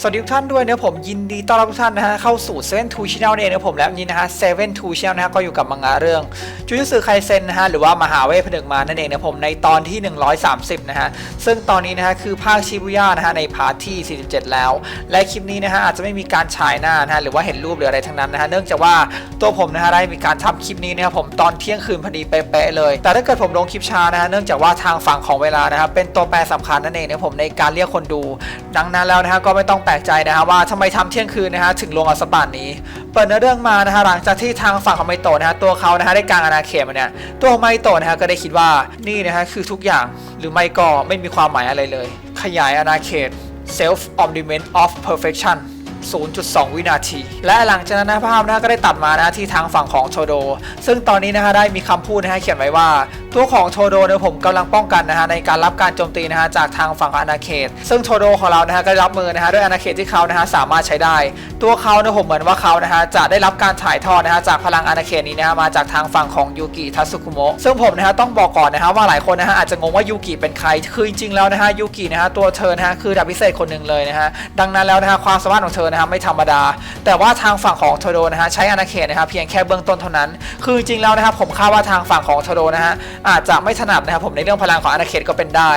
สวัสดีทุกท่านด้วยนะผมยินดีต้อนรับทุกท่านนะฮะเข้าสู่7 2 Channel นั่นเองนะผมและวันนี้นะฮะ7 2 Channel นะฮะก็อยู่กับมังงะเรื่องจูจูสึไคเซนนะฮะหรือว่ามหาเวทผนึกมานั่นเองนะผมในตอนที่ 130 นะฮะซึ่งตอนนี้นะฮะคือภาคชิบุย่านะฮะในพาร์ทที่ 47 แล้ว และคลิปนี้นะฮะอาจจะไม่มีการฉายหน้านะฮะหรือว่าเห็นรูปหรืออะไรทั้งนั้นนะฮะเนื่องจากว่าตัวผมนะฮะได้มีการทำคลิปนี้นะครับผมตอนเที่ยงคืนพอดีเป๊ะเลย แต่ถ้าเกิดผมลงคลิปช้านะฮะเนื่องจากว่าทางฝั่งของเวลานะครับเป็นตัวแปรสำคัญนั่นเองนะผมในการเรียกคนดู ดังนั้นแล้วนะฮะก็ไม่ต้องปลกใจนะฮะว่าทำไมทำเที่ยงคืนนะฮะถึงลงอัสปานนี้ เปิดเนื้อเรื่องมานะฮะหลังจากที่ทางฝั่งของไมโตะนะฮะตัวเขานะฮะได้กลางอาณาเขตมาเนี่ยตัวไมโตะนะฮะก็ได้คิดว่านี่นะฮะคือทุกอย่างหรือไม่ก็ไม่มีความหมายอะไรเลย ขยายอาณาเขต self omniment of perfection 0.2 วินาที และหลังจากนั้นนะภาพนะฮะก็ได้ตัดมานะฮะที่ทางฝั่งของโทโด ซึ่งตอนนี้นะฮะได้มีคำพูดนะฮะเขียนไว้ว่าตัวของโทโดเนี่ยผมกำลังป้องกันนะฮะในการรับการโจมตีนะฮะจากทางฝั่งอาณาเขต ซึ่งโทโดของเรานะฮะก็รับมือนะฮะด้วยอาณาเขตที่เขานะฮะสามารถใช้ได้ ตัวเขาเนี่ยผมเหมือนว่าเขานะฮะจะได้รับการถ่ายทอดนะฮะจากพลังอาณาเขตนี้นะฮะมาจากทางฝั่งของยูกิทัสึคุโมะซึ่งผมนะฮะต้องบอกก่อนนะฮะว่าหลายคนนะฮะอาจจะงงว่ายูกิเป็นใครคือจริงๆแล้วนะฮะยูกินะฮะตัวเธอนะฮะคือดาบพิเศษคนหนึ่งเลยนะฮะดังนั้นแล้วนะฮะความสามารถของเธอนะฮะไม่ธรรมดา แต่ว่าทางฝั่งของโทโดนะฮะใช้อาณาเขตนะฮะเพียงแค่เบื้องต้นเท่านั้น คือจริงแล้วนะครับผมคาดว่าทางฝั่งของโทโดนะฮะอาจจะไม่ถนัดนะครับผมในเรื่องพลังของอาณาเขตก็เป็นได้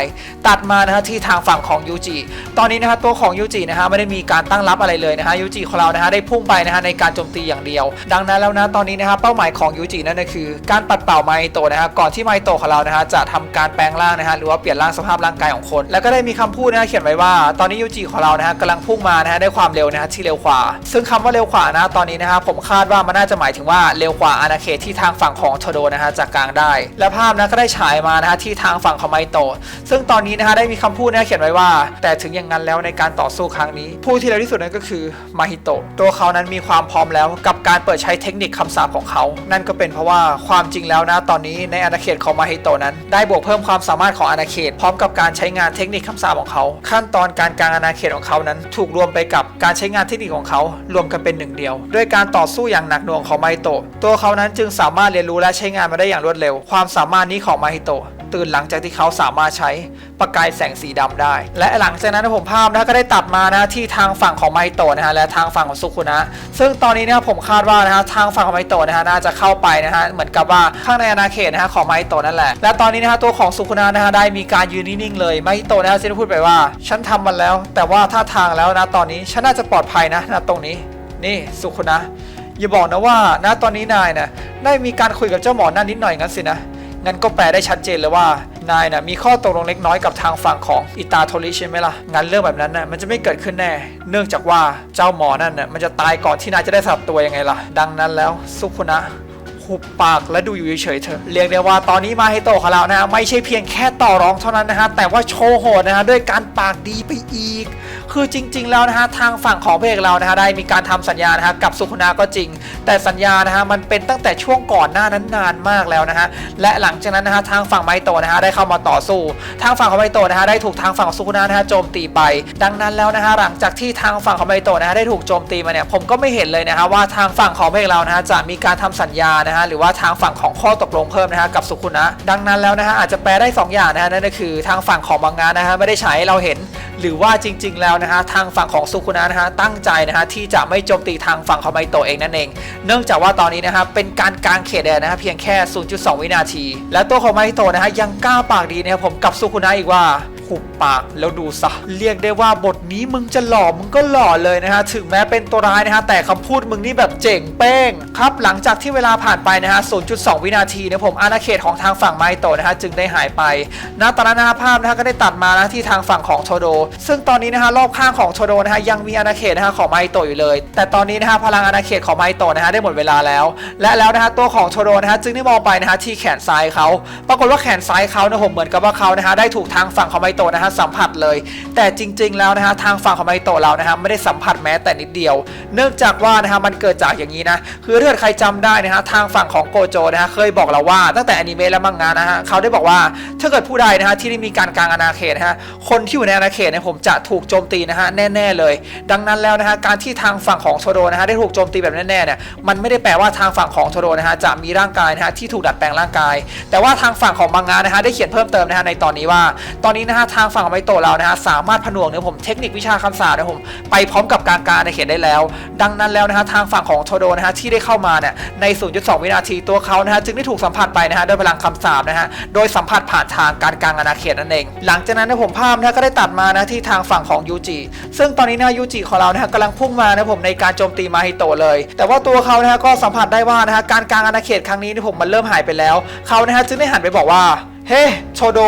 ตัดมานะฮะที่ทางฝั่งของยูจิตอนนี้นะฮะตัวของยูจินะฮะไม่ได้มีการตั้งรับอะไรเลยนะฮะยูจิของเรานะฮะได้พุ่งไปนะฮะในการโจมตีอย่างเดียว ดังนั้นแล้วนะตอนนี้นะฮะเป้าหมายของยูจินั่นก็คือ การปัดเป่าไมโตนะฮะก่อนที่ไมโตของเรานะฮะจะทำการแปลงร่างนะฮะหรือว่าเปลี่ยนร่างสภาพร่างกายของคน แล้วก็ได้มีคำพูดนะฮะเขียนไว้ว่า ตอนนี้ยูจิของเรานะฮะกำลังพุ่งมานะฮะด้วยความเร็วนะฮะที่เร็วกว่า ซึ่งคำว่าเร็วกว่านะตอนนี้นะฮะผมคาดว่ามันน่าจะหมายถึงว่าเร็วกว่าอาณาเขตที่ทางฝั่งของโทโดนะฮะจากกลางได้และภาพนะก็ได้ฉายมานะฮะที่ทางฝั่งของไมโตะซึ่งตอนนี้นะฮะได้มีคำพูดนะฮะเขียนไว้ว่า แต่ถึงอย่างนั้นแล้วในการต่อสู้ครั้งนี้ ผู้ที่เร็วที่สุดนั้นก็คือมาฮิโตะตัวเขานั้นมีความพร้อมแล้วกับการเปิดใช้เทคนิคคำสาปของเขา นั่นก็เป็นเพราะว่าความจริงแล้วนะตอนนี้ในอาณาเขตของมาฮิโตะนั้น ได้บวกเพิ่มความสามารถของอาณาเขต พร้อมกับการใช้งานเทคนิคคำสาปของเขา ขั้นตอนการกลางอาณาเขตของเขานั้น ถูกรวมไปกับการใช้งานเทคนิคของเขารวมกันเป็นหนึ่งเดียว ด้วยการต่อสู้อย่างหนักหน่วงของมาฮิโตะตัวเขานั้นจึงสามารถเรียนรู้และใช้งานมาได้อย่างรวดเร็ว ความสามารถนี้ของมาฮิโตะตื่นหลังจากที่เขาสามารถใช้ประกายแสงสีดำได้ และหลังจากนั้นผมภาพนะก็ได้ตัดมานะที่ทางฝั่งของไมโตะนะฮะและทางฝั่งของซุคุนะซึ่งตอนนี้นะครับผมคาดว่านะฮะทางฝั่งของไมโตะนะฮะน่าจะเข้าไปนะฮะเหมือนกับว่าข้างในอาณาเขตนะฮะของไมโตะนั่นแหละและตอนนี้นะฮะตัวของซุคุนะนะฮะได้มีการยืนนิ่งๆเลยไมโตะนะฮะซึ่งได้พูดไปว่า ฉันทำมันแล้ว แต่ว่าท่าทางแล้วนะตอนนี้ฉันน่าจะปลอดภัยนะนะตรงนี้นี่ซุคุนะอย่าบอกนะว่านะตอนนี้นายนะได้มีการคุยกับเจ้าหมอนั่นนิดหน่อยงั้นสินะ งั้นก็แปลได้ชัดเจนเลยว่านายนะมีข้อตกลงเล็กน้อยกับทางฝั่งของอิตาโทริใช่ไหมล่ะ งั้นเรื่องแบบนั้นนะ่ะมันจะไม่เกิดขึ้นแน่ เนื่องจากว่าเจ้าหมอนั่นนะ่ะมันจะตายก่อนที่นายจะได้สลับตัวยังไงล่ะ ดังนั้นแล้วซุคุนะหุบปากและดูอยู่เฉยๆเถอะเรียกได้ว่าตอนนี้มาเฮโตของเรานะฮะไม่ใช่เพียงแค่ต่อรองเท่านั้นนะฮะแต่ว่าโชว์โหดนะฮะด้วยการปากดีไปอีก คือจริง ๆ แล้วนะฮะทางฝั่งของพระเอกเรานะฮะได้มีการทำสัญญานะฮะกับสุคุนาก็จริง แต่สัญญานะฮะมันเป็นตั้งแต่ช่วงก่อนหน้านั้นนานมากแล้วนะฮะและหลังจากนั้นนะฮะทางฝั่งไมโตะนะฮะได้เข้ามาต่อสู้ ทางฝั่งของไมโตะนะฮะได้ถูกทางฝั่งของสุคุนานะฮะโจมตีไป ดังนั้นแล้วนะฮะหลังจากที่ทางฝั่งของไมโตะนะฮะได้ถูกโจมตีมาเนี่ยผมก็ไม่เห็นเลยนะฮะว่าทางฝั่งของพระเอกเรานะฮะจะมีการทำสัญญานะฮะหรือว่าทางฝั่งของข้อตกลงเพิ่มนะฮะกับสุคุนะดังนั้นแล้วนะฮะอาจจะแปลได้ 2 อย่างนะฮะนั่นก็คือทางฝั่งของบางงานนะฮะไม่ได้ใช้เราเห็น หรือว่าจริง ๆ แล้วนะฮะทางฝั่งของสุคุนะนะฮะตั้งใจนะฮะที่จะไม่โจมตีทางฝั่งของไมโตเองนั่นเอง เนื่องจากว่าตอนนี้นะฮะเป็นการกางเขตแดนนะฮะเพียงแค่ 0.2 วินาที และตัวของไมโตนะฮะยังกล้าปากดีนะครับผมกับสุคุนะอีกว่า หุบปากแล้วดูซะเรียกได้ว่าบทนี้มึงจะหล่อมึงก็หล่อเลยนะฮะถึงแม้เป็นตัวร้ายนะฮะแต่คำพูดมึงนี่แบบเจ๋งเป้งครับหลังจากที่เวลาผ่านไปนะฮะ 0.2 วินาทีนะผมอาณาเขตของทางฝั่งไมโตะนะฮะจึงได้หายไปณตอนนั้นนะฮะภาพนะฮะก็ได้ตัดมานะที่ทางฝั่งของโทโด ซึ่งตอนนี้นะฮะรอบข้างของโทโดนะฮะยังมีอาณาเขตนะฮะของไมโตะอยู่เลย แต่ตอนนี้นะฮะพลังอาณาเขตของไมโตะนะฮะได้หมดเวลาแล้ว และแล้วนะฮะตัวของโทโดนะฮะจึงได้มองไปนะฮะที่แขนซ้ายเขาปรากฏว่าแขนซ้ายเขานะผมเหมือนกับว่าเขานะฮะได้ถูกทางฝั่งของไมโตะนะฮะสัมผัสเลย แต่จริง ๆ แล้วนะฮะทางฝั่งของไมโตะเรานะฮะไม่ได้สัมผัสแม้แต่นิดเดียว เนื่องจากว่านะฮะมันเกิดจากอย่างนี้นะคือถ้าเกิดใครจำได้นะฮะทางฝั่งของโกโจนะฮะเคยบอกเราว่าตั้งแต่อนิเมะและมังงะนะฮะเขาได้บอกว่าถ้าเกิดผู้ใดนะฮะที่ได้มีการกลางอาณาเขตนะฮะคนที่อยู่ในอาณาเขตเนี่ยผมจะถูกโจมตีนะฮะแน่ๆเลย ดังนั้นแล้วนะฮะการที่ทางฝั่งของโทโดนะฮะได้ถูกโจมตีแบบแน่ๆเนี่ยมันไม่ได้แปลว่าทางฝั่งของโทโดนะฮะจะมีร่างกายนะฮะที่ถูกดัดแปลงร่างกาย แต่ว่าทางฝั่งของมังงะนะฮะได้เขียนเพิ่มเติมนะฮะในตอนนี้ว่า ตอนนี้นะฮะทางฝั่งของไมโตะเรานะฮะสามารถผนวกเนี่ยผมเทคนิควิชาคำสาปเนี่ยผมไปพร้อมกับการการในเขตได้แล้ว ดังนั้นแล้วนะฮะทางฝั่งของโทโดนะฮะที่ได้เข้ามาเนี่ยใน 0.2 วินาทีตัวเขานะฮะจึงได้ถูกสัมผัสไปนะฮะด้วยพลังคำสาปนะฮะโดยสัมผัสผ่านทางการกลางอาณาเขตนั่นเอง หลังจากนั้นนะผมภาพนะก็ได้ตัดมานะที่ทางฝั่งของยูจิซึ่งตอนนี้นะยูจิของเรานะฮะกำลังพุ่งมานะผมในการโจมตีมาฮิโตะเลย แต่ว่าตัวเขานะฮะก็สัมผัสได้ว่านะฮะการกลางอาณาเขตครั้งนี้นี่ผมมันเริ่มหายไปแล้วเขานะฮะจึงได้หันไปบอกว่า เฮ้โชโด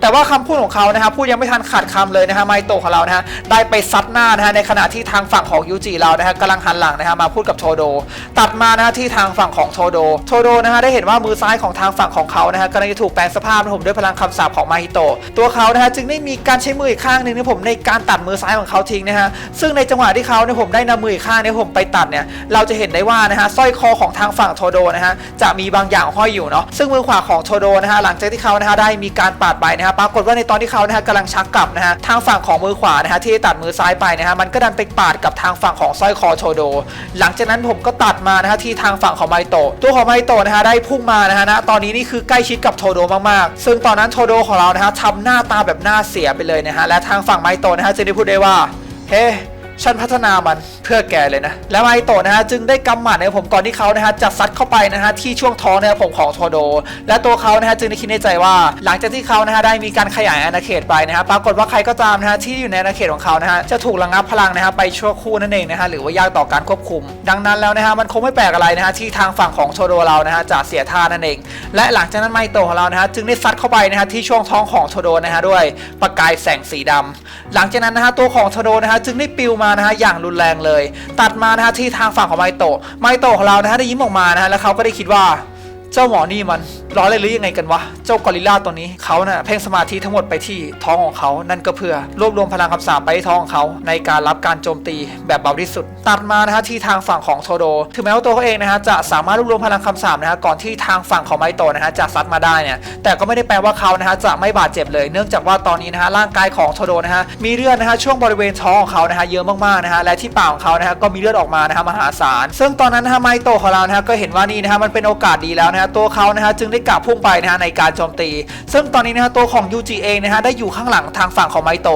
แต่ว่าคำพูดของเขานะฮะพูดยังไม่ทันขาดคำเลยนะฮะไมโตะของเรานะฮะได้ไปซัดหน้านะฮะในขณะที่ทางฝั่งของยูจิเรานะฮะกำลังหันหลังนะฮะมาพูดกับโชโด ตัดมานะที่ทางฝั่งของโชโดโชโดนะฮะได้เห็นว่ามือซ้ายของทางฝั่งของเขานะฮะกำลังจะถูกแปลงสภาพนะผมด้วยพลังคำสาปของมาฮิโตะตัวเขานะฮะจึงได้มีการใช้มืออีกข้างหนึ่งนะผมในการตัดมือซ้ายของเขาทิ้งนะฮะซึ่งในจังหวะที่เขาเนี่ยผมได้นำมืออีกข้างเนี่ยผมไปตัดเนี่ยเราจะเห็นได้ว่านะฮะสร้อยคอของทางฝั่งโชโดนะฮะจะมีบางอย่างห้อยอยู่เนาะซึ่งมือขวาของโชโดนะฮะหลังจากที่เขานะฮะได้มีการปาดไปนะฮะปรากฏว่าในตอนที่เขานะฮะกำลังชักกลับนะฮะทางฝั่งของมือขวานะฮะที่ตัดมือซ้ายไปนะฮะมันก็ดันไปปาดกับทางฝั่งของสร้อยคอโชโด หลังจากนั้นผมก็ตัดมานะฮะที่ทางฝั่งของไมโตะตัวของไมโตะนะฮะได้พุ่งมานะฮะณตอนนี้นี่คือใกล้ชิดกับโชโดมากๆ ซึ่งตอนนั้นโชโดของเรานะฮะทำหน้าตาแบบหน้าเสียไปเลยนะฮะและทางฝั่งไมโตะนะฮะจึงได้พูดได้ว่าเฮ้ ฉันพัฒนามันเพื่อแกเลยนะ แล้วไมโตะนะฮะจึงได้กำหมัดนะครับผมก่อนที่เขานะฮะจะซัดเข้าไปนะฮะที่ช่วงท้องนะครับผมของโทโด และตัวเขานะฮะจึงได้คิดในใจว่า หลังจากที่เขานะฮะได้มีการขยายอาณาเขตไปนะฮะปรากฏว่าใครก็ตามนะฮะที่อยู่ในอาณาเขตของเขานะฮะจะถูกระงับพลังนะฮะไปชั่วครู่นั่นเองนะฮะหรือว่ายากต่อการควบคุม ดังนั้นแล้วนะฮะมันคงไม่แปลกอะไรนะฮะที่ทางฝั่งของโทโดเรานะฮะจะเสียท่านั่นเอง และหลังจากนั้นไมโตะของเรานะฮะจึงได้ซัดเข้าไปนะฮะที่ช่วงท้องของโทโดนะฮะด้วยประกายแสงสีดำหลังจากนั้นนะฮะตัวของโทโดนะฮะจึงได้ปิวมานะฮะอย่างรุนแรงเลย ตัดมานะฮะที่ทางฝั่งของไมโตะไมโตะของเรานะฮะได้ยิ้มออกมานะฮะแล้วเขาก็ได้คิดว่า เจ้าหมอนี่มันล้อเล่นหรือยังไงกันวะ เจ้ากอริลลาตัวนี้เขาเนะ่ะเพ่งสมาธิทั้งหมดไปที่ท้องของเขา นั่นก็เพื่อรวบรวมพลังคำสาปไปที่ท้องของเขา ในการรับการโจมตีแบบเบาที่สุด ตัดมานะฮะที่ทางฝั่งของโทโด ถึงแม้ว่าตัวเขาเองนะฮะจะสามารถรวบรวมพลังคำสาปนะฮะก่อนที่ทางฝั่งของไมโตะนะฮะจะซัดมาได้เนี่ย แต่ก็ไม่ได้แปลว่าเขานะฮะจะไม่บาดเจ็บเลย เนื่องจากว่าตอนนี้นะฮะร่างกายของโทโดนะฮะมีเลือดนะฮะช่วงบริเวณท้องของเขานะฮะเยอะมากๆนะฮะและที่ปากของเขานะฮะก็มีเลือดออกมานะฮะมหาศาล ซึ่งตอนนั้นนะฮะไมโตของเรานะฮะก็เห็นว่านี่นะฮะมันเป็นโอกาสดีแล้วนะฮะตัวเขานะฮะจึงได้กลับพุ่งไปนะฮะในการโจมตี ซึ่งตอนนี้นะฮะตัวของยูจิเองนะฮะได้อยู่ข้างหลังทางฝั่งของไมโต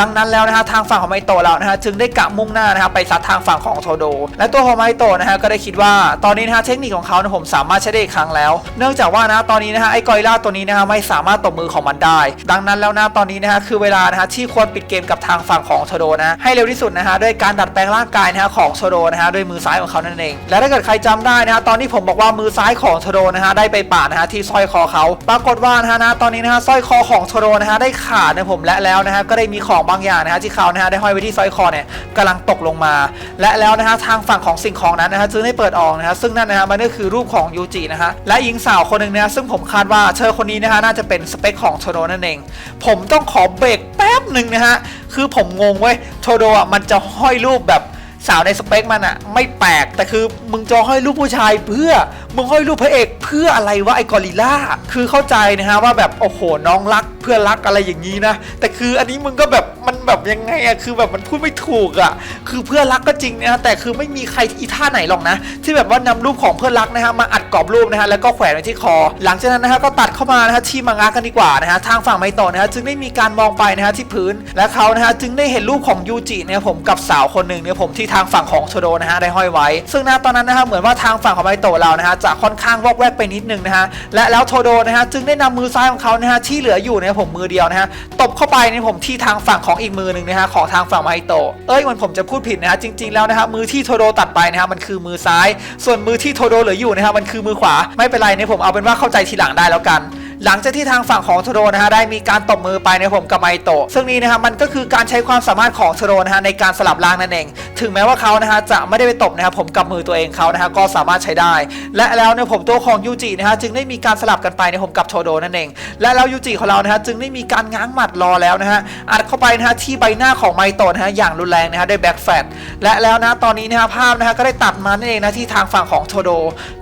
ดังนั้นแล้วนะฮะทางฝั่งของไมโตะเรานะฮะจึงได้กะมุ่งหน้านะฮะไปซัดทางฝั่งของโทโด และตัวของไมโตนะฮะก็ได้คิดว่าตอนนี้นะฮะเทคนิคของเขานะผมสามารถใช้ได้อีกครั้งแล้ว เนื่องจากว่านะตอนนี้นะฮะไอ้กอริลลาตัวนี้นะฮะไม่สามารถตบมือของมันได้ ดังนั้นแล้วนะตอนนี้นะฮะคือเวลานะฮะที่ควรปิดเกมกับทางฝั่งของโทโดนะให้เร็วที่สุดนะฮะด้วยการดัดแปลงร่างกายนะฮะของโทโดนะฮะด้วยมือซ้ายของเขานั่นเอง และถ้าเกิดใครจำได้นะฮะตอนที่ผมบอกว่ามือซ้ายของโทโดนะฮะได้ไปปาดนะฮะที่สร้อยคอเขาปรากฏว่านะฮะนะตอนนี้นะฮะสร้อยคอของโทโดนะฮะได้ขาดนะผมและแล้วนะฮะก็ได้มีของบางอย่างนะฮะที่เขานะฮะได้ห้อยไว้ที่สร้อยคอเนี่ยกำลังตกลงมา และแล้วนะฮะทางฝั่งของสิ่งของนั้นนะฮะจึงได้เปิดออกนะฮะซึ่งนั่นนะฮะมันก็คือรูปของยูจินะฮะและหญิงสาวคนหนึ่งนะฮะซึ่งผมคาดว่าเธอคนนี้นะฮะน่าจะเป็นสเปคของโทโดนั่นเอง ผมต้องขอเบรกแป๊บหนึ่งนะฮะคือผมงงเว้ยโทโดอะมันจะห้อยรูปแบบ สาวในสเปคมันอะไม่แปลกแต่คือมึงจะห้อยรูปผู้ชายเพื่อมึงห้อยรูปพระเอกเพื่ออะไรวะไอ้กอริลล่าคือเข้าใจนะฮะว่าแบบโอ้โหน้องรักเพื่อนรักอะไรอย่างนี้นะแต่คืออันนี้มึงก็แบบมันแบบยังไงอะคือแบบมันพูดไม่ถูกอะคือเพื่อนรักก็จริงนะแต่คือไม่มีใครอีท่าไหนหรอกนะ ที่แบบว่านำรูปของเพื่อนรักนะฮะมาอัดกรอบรูปนะฮะแล้วก็แขวนไว้ที่คอ หลังจากนั้นนะฮะก็ตัดเข้ามานะฮะที่มังงะกันดีกว่านะฮะทางฝั่งไมโตะนะฮะจึงได้มีการมองไปนะฮะที่พื้นและเขานะฮะจึงได้เห็นรูปของยูจิเนี่ยผมกับสาวคนหนึ่งเนี่ยผมที่ทางฝั่งของโชโดนะฮะได้ห้อยไว้ ซึ่งนะตอนนั้นนะฮะเหมือนว่าทางฝั่งของไมโตะเรานะฮะจะค่อนข้างวอกแวกไปนิดนึงนะฮะและแล้วโทโดนะฮะจึงได้นำมือซ้ายของเขานะฮะที่เหลืออยู่เนี่ยผมมือเดียวนะฮะตบเข้าไปในผมที่ทางฝั่งของอีกมือหนึ่งนะฮะของทางฝั่งไมโตะเอ้ยมันผมจะพูดผิดนะฮะจริง ๆแล้วนะฮะมือที่โทโดตัดไปนะฮะมันคือมือซ้าย ส่วนมือที่โทโดเหลืออยู่นะฮะมันคือมือขวาไม่เป็นไรเนี่ยผมเอาเป็นว่าเข้าใจทีหลังได้แล้วกัน หลังจากที่ทางฝั่งของโทโดนะฮะได้มีการตบมือไปนะผมกับไมโตะซึ่งนี้นะฮะมันก็คือการใช้ความสามารถของโทโดนะฮะในการสลับร่างนั่นเอง ถึงแม้ว่าเขานะฮะจะไม่ได้ไปตบนะครับผมกับมือตัวเองเขานะฮะก็สามารถใช้ได้ และแล้วเนี่ยผมตัวของยูจินะฮะจึงได้มีการสลับกันไปนะผมกับโทโดนั่นเอง และแล้วยูจิของเรานะฮะจึงได้มีการง้างหมัดรอแล้วนะฮะอัดเข้าไปนะฮะที่ใบหน้าของไมโตะนะฮะอย่างรุนแรงนะฮะด้วยแบ็กแฟตและแล้วนะตอนนี้นะฮะภาพนะฮะก็ได้ตัดมานั่นเองนะที่ทางฝั่งของโทโด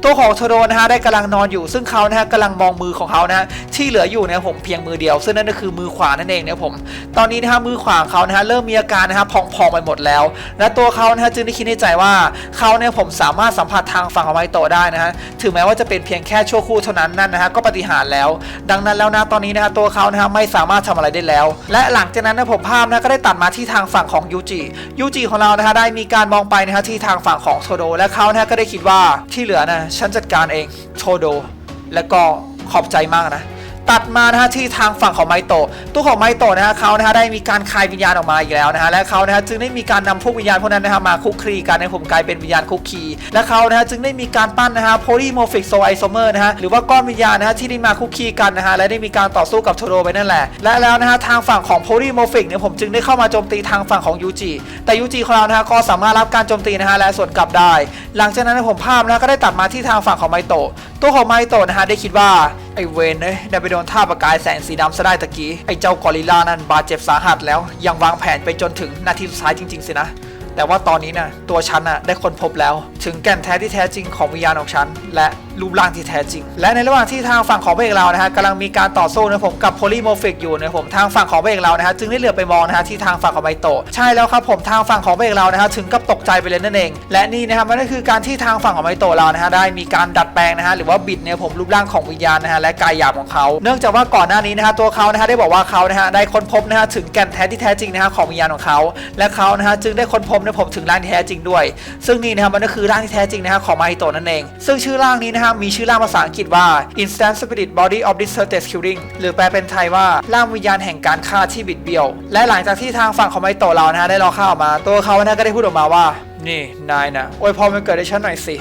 ตัวของโทโดนะฮะได้กำลังนอนอยู่ ซึ่งเขานะฮะกำลังมองมือของเขานะฮะที่เหลืออยู่นะครับผมเพียงมือเดียว ซึ่งนั่นก็คือมือขวานั่นเองนะครับผมตอนนี้นะฮะมือขวาเขานะฮะเริ่มมีอาการนะฮะพองๆไปหมดแล้ว และตัวเขานะฮะจึงได้คิดในใจว่าเขาเนี่ยผมสามารถสัมผัสทางฝั่งของไมโตได้นะฮะถึงแม้ว่าจะเป็นเพียงแค่ชั่วครู่เท่านั้นนั่นนะฮะก็ปฏิหารแล้ว ดังนั้นแล้วนะตอนนี้นะฮะตัวเขานะฮะไม่สามารถทำอะไรได้แล้ว และหลังจากนั้นนะผมภาพนะก็ได้ตัดมาที่ทางฝั่งของยูจิยูจิของเรานะฮะได้มีการมองไปนะฮะที่ทางฝั่งของโทโดและเขานะฮะก็ได้คิดว่าที่เหลือนะฉันจัดการเองโทโดแล้วก็ ขอบใจมากนะ ตัดมานะฮะที่ทางฝั่งของไมโตะตัวของไมโตะนะฮะเขานะฮะได้มีการคายวิญญาณออกมาอีกแล้วนะฮะและเขานะฮะจึงได้มีการนำพวกวิญญาณพวกนั้นนะฮะมาคุกคีกันให้ผมกลายเป็นวิญญาณคุกคีและเขานะฮะจึงได้มีการปั้นนะฮะโพลีโมฟิกโซไอโซเมอร์นะฮะหรือว่าก้อนวิญญาณนะฮะที่ได้มาคุกคีกันนะฮะและได้มีการต่อสู้กับโทโรไปนั่นแหละและแล้วนะฮะทางฝั่งของโพลีโมฟิกเนี่ยผมจึงได้เข้ามาโจมตีทางฝั่งของยูจิแต่ยูจิของเรานะฮะก็สามารถรับการโจมตีนะฮะและสวนกลับได้ หลังจากนั้นผมภาพนะก็ได้ตัดมาที่ทางฝั่งของไมโตะตัวของไมโตะนะฮะได้คิดว่า ไอเวนเอ้ยได้ไปโดนท่าประกายแสงสีดำซะได้ตะกี้ ไอเจ้ากอริลลานั่นบาดเจ็บสาหัสแล้ว ยังวางแผนไปจนถึงนาทีสุดท้ายจริง ๆ สินะ แต่ว่าตอนนี้น่ะตัวฉันน่ะได้ค้นพบแล้ว ถึงแก่นแท้ที่แท้จริงของวิญญาณของฉัน และ รูปร่างที่แท้จริง และในระหว่างที่ทางฝั่งของพระเอกเรานะฮะกำลังมีการต่อสู้นะผมกับโพลีโมฟิกอยู่นะผมทางฝั่งของพระเอกเรานะฮะจึงได้เหลือไปมองนะฮะที่ทางฝั่งของไมโตะใช่แล้วครับผมทางฝั่งของพระเอกเรานะฮะถึงกับตกใจไปเลยนั่นเอง และนี่นะครับมันก็คือการที่ทางฝั่งของไมโตะเรานะฮะได้มีการดัดแปลงนะฮะหรือว่าบิดเนี่ยผมรูปร่างของวิญญาณนะฮะและกายหยาบของเขา เนื่องจากว่าก่อนหน้านี้นะฮะตัวเขานะฮะได้บอกว่าเขานะฮะได้ค้นพบนะฮะถึงแก่นแท้ที่แท้จริงนะฮะของวิญญาณของเขา และเขานะฮะจึงได้ค้นพบนะผมถึงร่างที่แท้จริงด้วย ซึ่งนี่นะฮะมันก็คือร่างที่แท้จริงนะฮะของไมโตะนั่นเอง ซึ่งชื่อร่างนี้นะฮะมีชื่อร่างภาษาอังกฤษว่า Instant Spirit Body of Distorted Killing หรือแปลเป็นไทยว่าร่างวิญญาณแห่งการฆ่าที่บิดเบี้ยว และหลังจากที่ทางฝั่งของไมโตะเรานะฮะได้รอข้าวออกมา ตัวเขานะก็ได้พูดออกมาว่า นี่นายนะโอ้ยพอมันเกิดได้ฉันหน่อยสิ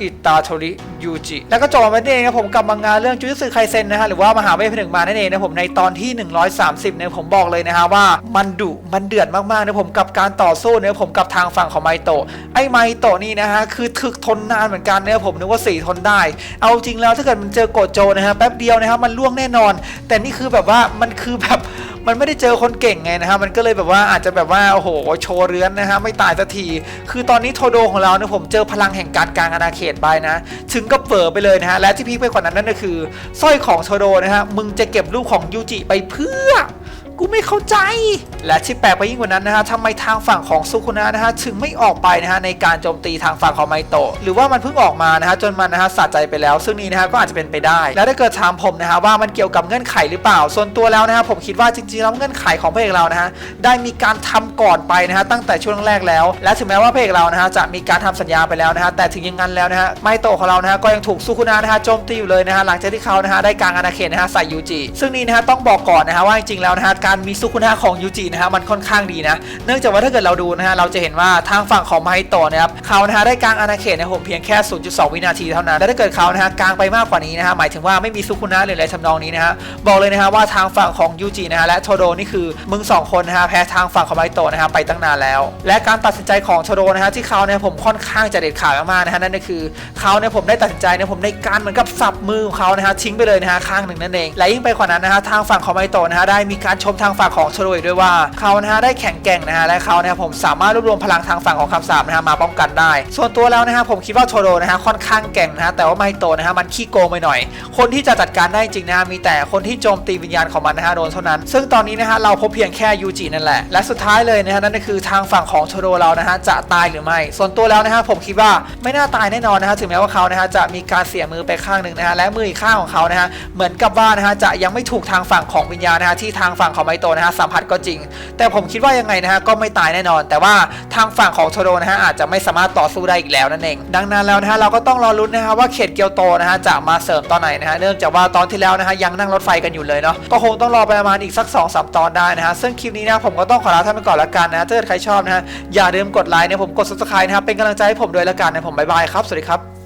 อิตาโทริ ยูจิ แล้วก็จบมาเองนะผมกลับมางานเรื่องจูจ u สึไคเซนนะฮะหรือว่ามหาเวทผนึกมานั่นเองนะผมในตอนที่ 130เนี่ยผมบอกเลยนะฮะว่ามันดุมันเดือดมากๆนะผมกับการต่อสู้เนี่ยผมกับทางฝั่งของไมโตะไอ้ไมโตะนี่นะฮะคือถึกทนนานเหมือนกันเนี่ยผมนึกว่าสี่ทนได้ เอาจริงแล้วถ้าเกิดมันเจอโกโจนะฮะแป๊บเดียวนะครับมันล่วงแน่นอน แต่นี่คือแบบว่ามันคือแบบมันไม่ได้เจอคนเก่งไงนะฮะมันก็เลยแบบว่าอาจจะแบบว่าโอ้โหโชว์เรือนนะฮะไม่ตายสักที คือตอนนี้โทโดของเราเนี่ยผมเจอพลังแห่งการกลางอาณาเขตไปนะ ถึงก็เปิดไปเลยนะฮะ และที่พีคไปกว่านั้นนั่นก็คือสร้อยของโชโดนะฮะ มึงจะเก็บรูปของยูจิไปเพื่อ กูไม่เข้าใจ และที่แปลกไปยิ่งกว่านั้นนะฮะทำไมทางฝั่งของซุคุนะนะฮะถึงไม่ออกไปนะฮะในการโจมตีทางฝั่งของไมโตะหรือว่ามันเพิ่งออกมานะฮะจนมันนะฮะสะใจไปแล้ว ซึ่งนี่นะฮะก็อาจจะเป็นไปได้ แล้วถ้าเกิดถามผมนะฮะว่ามันเกี่ยวกับเงื่อนไขหรือเปล่า ส่วนตัวแล้วนะฮะผมคิดว่าจริงๆแล้วเงื่อนไขของพระเอกเรานะฮะได้มีการทำก่อนไปนะฮะตั้งแต่ช่วงแรกแล้ว และถึงแม้ว่าพระเอกเรานะฮะจะมีการทำสัญญาไปแล้วนะฮะแต่ถึงย่างนั้นแล้วนะฮะไมโตะของเรานะฮะก็ยังถูกซุคุนะนะฮะโจมตีอยู่เลยนะฮะหลังจากที่เขานะฮะได้กางอาณาเขตนะฮะใส่ยูจิซึ่งนี่นะฮะต้องบอกก่อนนะฮะว่าจริงๆแล้วนะฮะการมีซุคุนะของยูจินะฮะมันค่อนข้างดีนะ เนื่องจากว่าถ้าเกิดเราดูนะฮะเราจะเห็นว่าทางฝั่งของไมโตะนะครับเขานะฮะได้กลางอาณาเขตนะผมเพียงแค่ 0.2 วินาทีเท่านั้นและถ้าเกิดเขานะฮะกลางไปมากกว่านี้นะฮะหมายถึงว่าไม่มีซุคุนะหรืออะไรทำนองนี้นะฮะบอกเลยนะฮะว่าทางฝั่งของยูจินะฮะและโทโดนี่คือมึงสองคนนะฮะแพ้ทางฝั่งของไมโตะนะฮะไปตั้งนานแล้ว และการตัดสินใจของโทโดนะฮะที่เขาเนี่ยผมค่อนข้างจะเด็ดขาดมากๆนะฮะนั่นก็คือเขาเนี่ยผมได้ตัดสินใจเนี่ยผมในการเหมือนกับสับมือของเขานะฮะทิ้งไปเลยนะฮะข้างหนึ่งนั่นเองและยิ่งไปกว่านั้นนะฮะทางฝั่งของไมโตะนะฮะได้มีการชมทางฝั่งของโทโดอีกด้วยว่าเขานะฮะได้แข็งแกร่งนะฮะและเขานะฮะผมสามารถรวบรวมพลังทางฝั่งของคำสาปนะฮะมาป้องกันได้ ส่วนตัวแล้วนะฮะผมคิดว่าโทโดนะฮะค่อนข้างแกร่งนะฮะแต่ว่าไมโตนะฮะมันขี้โกงไปหน่อย คนที่จะจัดการได้จริงนะฮะมีแต่คนที่โจมตีวิญญาณของมันนะฮะโดนเท่านั้น ซึ่งตอนนี้นะฮะเราพบเพียงแค่ยูจินั่นแหละและสุดท้ายเลยนะฮะนั่นก็คือทางฝั่งของโทโดเรานะฮะจะตายหรือไม่ ส่วนตัวแล้วนะฮะผมคิดว่าไม่น่าตายแน่นอนนะฮะถึงแม้ว่าเขานะฮะจะมีการเสียมือไปข้างหนึ่งนะฮะและมืออีกข้างของเขานะฮะเหมือนกับว่านะฮะจะยังไม่ถูกทางฝั่งของวิญญาณนะฮะที่ทางฝั่งของไมโตนะฮะสัมผัสก็จริง แต่ผมคิดว่ายังไงนะฮะก็ไม่ตายแน่นอน แต่ว่าทางฝั่งของโทโดนะฮะอาจจะไม่สามารถต่อสู้ได้อีกแล้วนั่นเอง ดังนั้นแล้วนะฮะเราก็ต้องรอรุ้นนะฮะว่าเขตเกียวโตนะฮะจะมาเสริมตอนไหนนะฮะเนื่องจากว่าตอนที่แล้วนะฮะยังนั่งรถไฟกันอยู่เลยเนาะก็คงต้องรอประมาณอีกสัก2อสตอนได้นะฮะซึ่งคลิปนี้นะผมก็ต้องขอลาท่านไปก่อนละกันนะถ้าเกิดใครชอบนะฮะอย่าลืมกดไลค์นะผมกด subscribe นะฮะเป็นกำลังใจให้ผมด้วยละกันนะผมบายบายครับสวัสดีครับ